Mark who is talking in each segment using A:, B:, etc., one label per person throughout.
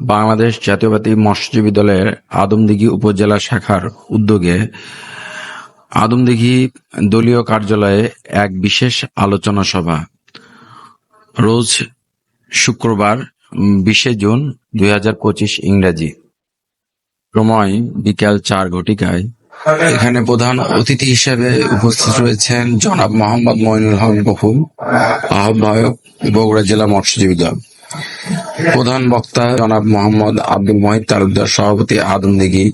A: বাংলাদেশ জাতীয়বাদী মৎস্যজীবী দলের আদমদিঘি উপজেলা শাখার উদ্যোগে আদমদিঘি দলীয় কার্যালয়ে এক বিশেষ আলোচনা সভা। রোজ শুক্রবার বিশে জুন দুই ইংরেজি। সময় বিকাল চার ঘটিকায় এখানে প্রধান অতিথি হিসেবে উপস্থিত রয়েছেন জনাব মোহাম্মদ মইনুল হক বকুল, আহ্বায়ক বগুড়া জেলা মৎস্যজীবী দল। প্রধান বক্তা জনাব মোহাম্মদ আব্দুল মহিদ তালুকদার সভাপতি আদমদিঘি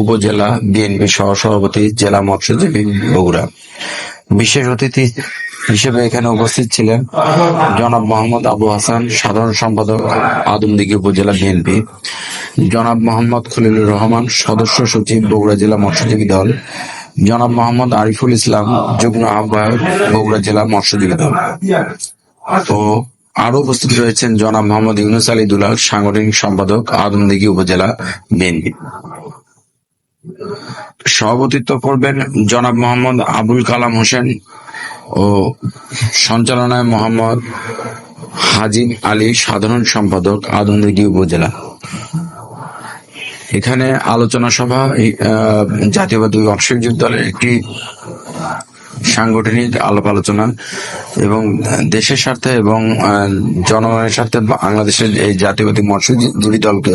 A: উপজেলা বিএনপি সহ সভাপতি জেলা মৎস্যজীবী বগুড়া। বিশেষ অতিথি হিসেবে এখানে উপস্থিত ছিলেন জনাব মোহাম্মদ আবু হাসান, সাধারণ সম্পাদক আদমদিঘি উপজেলা বিএনপি। জনাব মোহাম্মদ খলিলুর রহমান, সদস্য সচিব বগুড়া জেলা মৎস্যজীবী দল। জনাব মোহাম্মদ আরিফুল ইসলাম, যুগ্ম আহ্বায়ক বগুড়া জেলা মৎস্যজীবী দল। ও আরও উপস্থিত রয়েছেন জনাব মোহাম্মদ ইউনুস আলী দুলাল, সাংগঠনিক সম্পাদক আদমদিঘি উপজেলা বিএনপি। সভাপতিত্ব করবেন জনাব মোহাম্মদ আবুল কালাম হোসেন ও সঞ্চালনায় মোহাম্মদ হাজিম আলী, সাধারণ সম্পাদক আদমদিঘি উপজেলা। এখানে আলোচনা সভা জাতীয়বাদী মৎস্যজীবী দলের একটি সাংগঠনিক আলাপ আলোচনা এবং দেশের স্বার্থে এবং জনগণের স্বার্থে বাংলাদেশের এই জাতীয়বাদী মৎস্যজীবী দলকে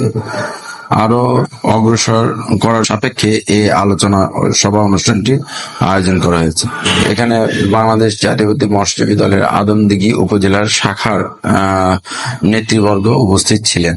A: আরও অগ্রসর করার সাপেক্ষে এই আলোচনা সভা অনুষ্ঠানটি আয়োজন করা হয়েছে। এখানে বাংলাদেশ জাতীয়বাদী মৎস্যজীবী দলের আদমদিঘি উপজেলার শাখার নেতৃবর্গ উপস্থিত ছিলেন।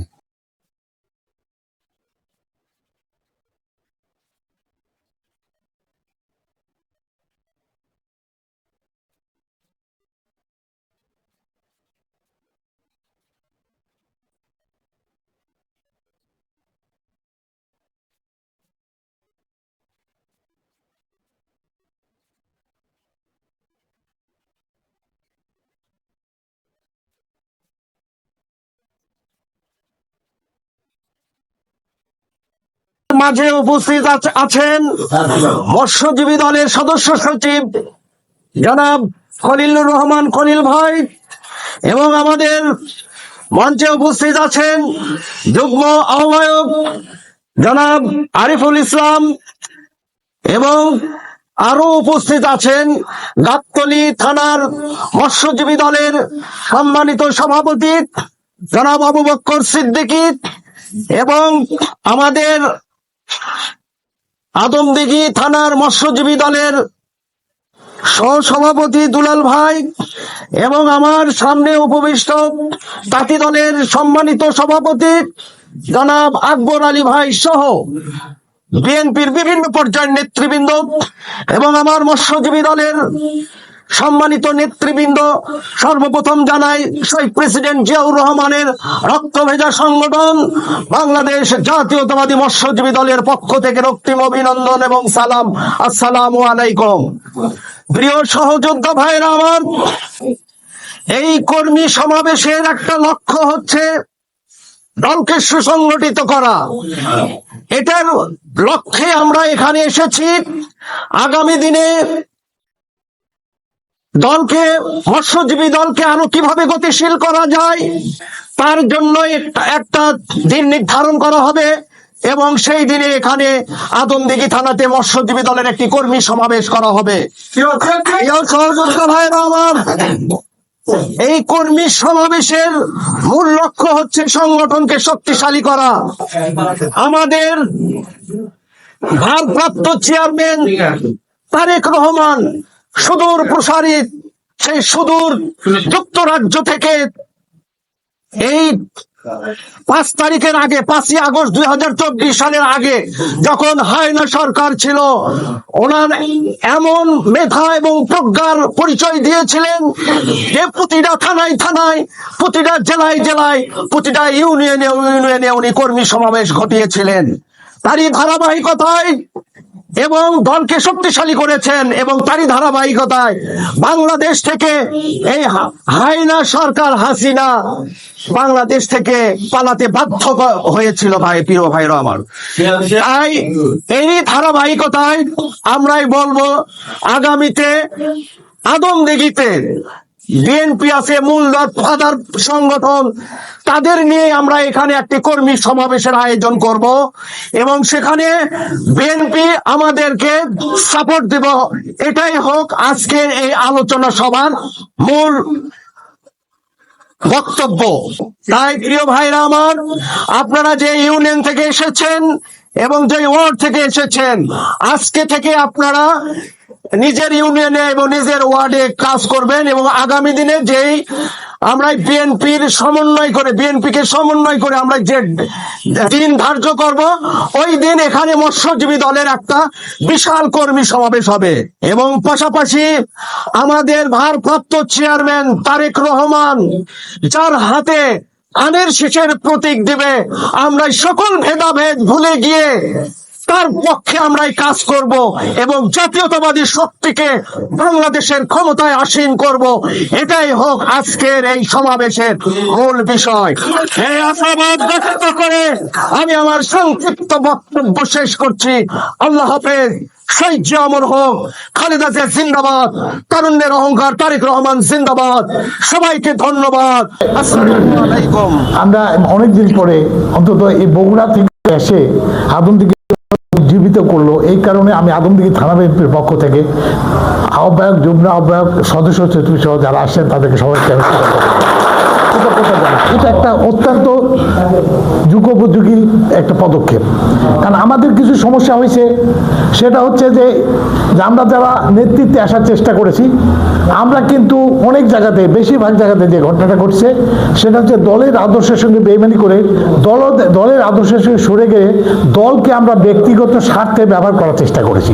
B: মাঝে উপস্থিত আছেন মৎস্যজীবী দলের সদস্য সচিব জনাব খলিলুর রহমান খলিল ভাই এবং আমাদের মঞ্চে উপস্থিত আছেন যুগ্ম আহ্বায়ক জনাব আরিফুল ইসলাম এবং আরও উপস্থিত আছেন গাবতলী থানার মৎস্যজীবী দলের সম্মানিত সভাপতি জনাব আবু বক্কর সিদ্দিকী এবং আমাদের আদমদিঘি থানার মৎস্যজীবী দলের সহসভাপতি দুলাল ভাই এবং আমার সামনে উপবিষ্ট তাঁতি দলের সম্মানিত সভাপতি জনাব আকবর আলী ভাই সহ বিএনপির বিভিন্ন পর্যায়ের নেতৃবৃন্দ এবং আমার মৎস্যজীবী দলের সম্মানিত নেতৃবৃন্দ, সর্বপ্রথম জানাই শহীদ প্রেসিডেন্ট জিয়াউর রহমানের রক্ত ভেজা সংগঠন, বাংলাদেশ জাতীয়তাবাদী মৎস্যজীবী দলের পক্ষ থেকে রক্তিম অভিনন্দন এবং সালাম। আসসালাম আলাইকুম। প্রিয় সহযোদ্ধা ভাইরা আমার, এই কর্মী সমাবেশের একটা লক্ষ্য হচ্ছে দলকে সুসংগঠিত করা। এটার লক্ষ্যে আমরা এখানে এসেছি। আগামী দিনে দলকে মৎস্যজীবী দলকে আরও কীভাবে গতিশীল করা যায় তার জন্য একটা দিন নির্ধারণ করা হবে এবং সেই দিনে এখানে আদমদিঘি থানাতে মৎস্যজীবী দলের একটি কর্মী সমাবেশ করা হবে। ভাইরা আমার। এই কর্মী সমাবেশের মূল লক্ষ্য হচ্ছে সংগঠনকে শক্তিশালী করা। আমাদের ভারপ্রাপ্ত চেয়ারম্যান তারেক রহমান সুদূর প্রসারিত সেই সুদূর যুক্তরাজ্য থেকে এই পাঁচ তারিখের আগে, পাঁচই আগস্ট দুই হাজার চব্বিশ সালের আগে যখন হায়না সরকার ছিল, ওনার এমন মেধা এবং প্রজ্ঞার পরিচয় দিয়েছিলেন যে প্রতিটা থানায় থানায়, প্রতিটা জেলায় জেলায়, প্রতিটা ইউনিয়নে ইউনিয়নে উনি কর্মী সমাবেশ ঘটিয়েছিলেন। তারই ধারাবাহিকতায় এবং দলকে শক্তিশালী করেছেন এবং তারই ধারাবাহিকতায় বাংলাদেশ থেকে এই হাইনা সরকার হাসিনা বাংলাদেশ থেকে পালাতে বাধ্য হয়েছিল ভাই, প্রিয় ভাইরা আমার। তাই এই ধারাবাহিকতায় আমরাই বলব, আগামীতে আদম আদমদিঘিতে বিএনপি আছে মূল ফাদার সংগঠন। তাদের নিয়ে আমরা এখানে একটি কর্মী সমাবেশের আয়োজন করব এবং সেখানে বিএনপি আমাদেরকে সাপোর্ট দেব। এটাই হোক আজকের এই আলোচনা সভার মূল বক্তব্য। তাই প্রিয় ভাইরা আমার, আপনারা যে ইউনিয়ন থেকে এসেছেন এবং যে ওয়ার্ড থেকে এসেছেন, আজকে থেকে আপনারা নিজের ইউনিয়নে এবং নিজের ওয়ার্ডে কাজ করবেন এবং আগামী দিনে যেই আমরা বিএনপির সমন্বয় করে বিএনপি কে সমন্বয় করে আমরা যে দিন ধার্য করব, ওই দিন এখানে মৎস্যজীবী দলের একটা বিশাল কর্মী সমাবেশ হবে। এবং পাশাপাশি আমাদের ভারপ্রাপ্ত চেয়ারম্যান তারেক রহমান যার হাতে আনের শেষের প্রতীক দিবে। আমরা সকল ভেদাভেদ ভুলে গিয়ে তার পক্ষে আমরাই কাজ করব এবং জাতীয়তাবাদী শক্তিকে বাংলাদেশের ক্ষমতায় আসীন করব? এটাই হোক আজকের এই সমাবেশের মূল বিষয়। এই আশাবাদ ব্যক্ত করে আমি আমার সংক্ষিপ্ত বক্তব্য শেষ করছি। আল্লাহ হাফেজ হোক জিন্দাবাদ অহংকার তারেক রহমান জিন্দাবাদ। সবাইকে ধন্যবাদ।
C: আমরা অনেকদিন পরে অন্তত এই বগুড়া থেকে এসে আদমদিকে জীবিত করল, এই কারণে আমি আদমদিঘি থানা বিএনপির পক্ষ থেকে আহ্বায়ক, যুগ্ম আহ্বায়ক, সদস্য, সচিব সহ যারা আসছেন তাদেরকে সবাইকে আমি। এটা একটা অত্যন্ত যুগোপযোগী একটা পদক্ষেপ। কারণ আমাদের কিছু সমস্যা হয়েছে, সেটা হচ্ছে যে আমরা যারা নেতৃত্বে আসার চেষ্টা করেছি, আমরা কিন্তু অনেক জায়গাতে, বেশিরভাগ জায়গাতে যে ঘটনাটা ঘটছে, সেটা হচ্ছে দলের আদর্শের সঙ্গে বেইমানি করে, দল, দলের আদর্শের সঙ্গে সরে গিয়ে দলকে আমরা ব্যক্তিগত স্বার্থে ব্যবহার করার চেষ্টা করেছি।